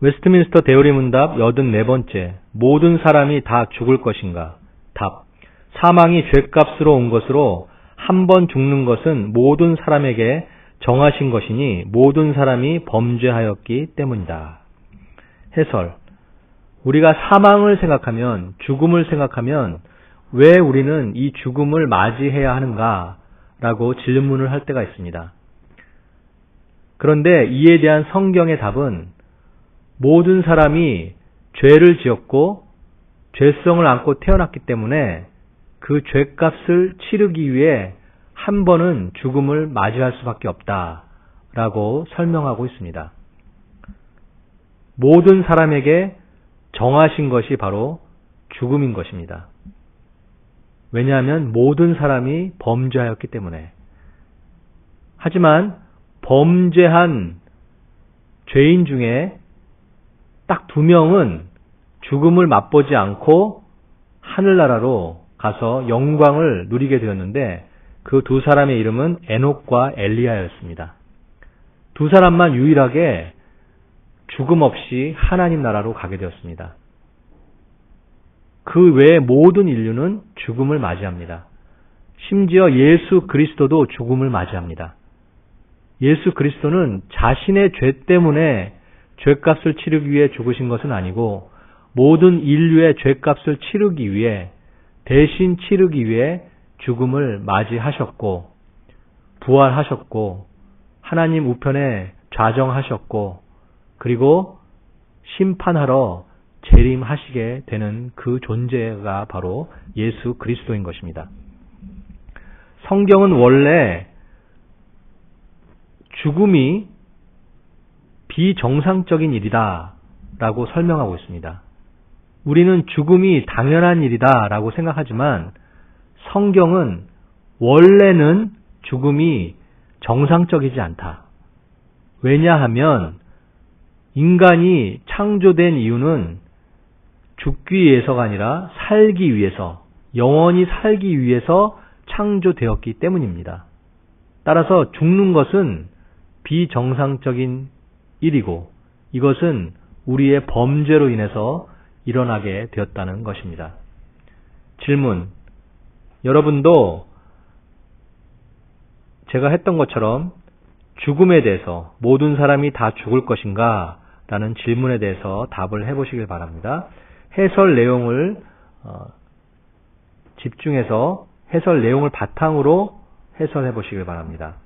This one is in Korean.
웨스트민스터 대우리 문답 84번째. 모든 사람이 다 죽을 것인가? 답. 사망이 죄값으로 온 것으로 한 번 죽는 것은 모든 사람에게 정하신 것이니 모든 사람이 범죄하였기 때문이다. 해설. 우리가 사망을 생각하면, 죽음을 생각하면 왜 우리는 이 죽음을 맞이해야 하는가? 라고 질문을 할 때가 있습니다. 그런데 이에 대한 성경의 답은 모든 사람이 죄를 지었고 죄성을 안고 태어났기 때문에 그 죄값을 치르기 위해 한 번은 죽음을 맞이할 수밖에 없다 라고 설명하고 있습니다. 모든 사람에게 정하신 것이 바로 죽음인 것입니다. 왜냐하면 모든 사람이 범죄하였기 때문에. 하지만 범죄한 죄인 중에 딱 두 명은 죽음을 맛보지 않고 하늘나라로 가서 영광을 누리게 되었는데 그 두 사람의 이름은 에녹과 엘리야였습니다. 두 사람만 유일하게 죽음 없이 하나님 나라로 가게 되었습니다. 그 외의 모든 인류는 죽음을 맞이합니다. 심지어 예수 그리스도도 죽음을 맞이합니다. 예수 그리스도는 자신의 죄 때문에 죄값을 치르기 위해 죽으신 것은 아니고 모든 인류의 죄값을 치르기 위해 대신 치르기 위해 죽음을 맞이하셨고 부활하셨고 하나님 우편에 좌정하셨고 그리고 심판하러 재림하시게 되는 그 존재가 바로 예수 그리스도인 것입니다. 성경은 원래 죽음이 비정상적인 일이다 라고 설명하고 있습니다. 우리는 죽음이 당연한 일이다 라고 생각하지만 성경은 원래는 죽음이 정상적이지 않다. 왜냐하면 인간이 창조된 이유는 죽기 위해서가 아니라 살기 위해서, 영원히 살기 위해서 창조되었기 때문입니다. 따라서 죽는 것은 비정상적인 일이고 이것은 우리의 범죄로 인해서 일어나게 되었다는 것입니다. 질문. 여러분도 제가 했던 것처럼 죽음에 대해서 모든 사람이 다 죽을 것인가? 라는 질문에 대해서 답을 해보시길 바랍니다. 해설 내용을 어, 집중해서 해설 내용을 바탕으로 해설해 보시길 바랍니다.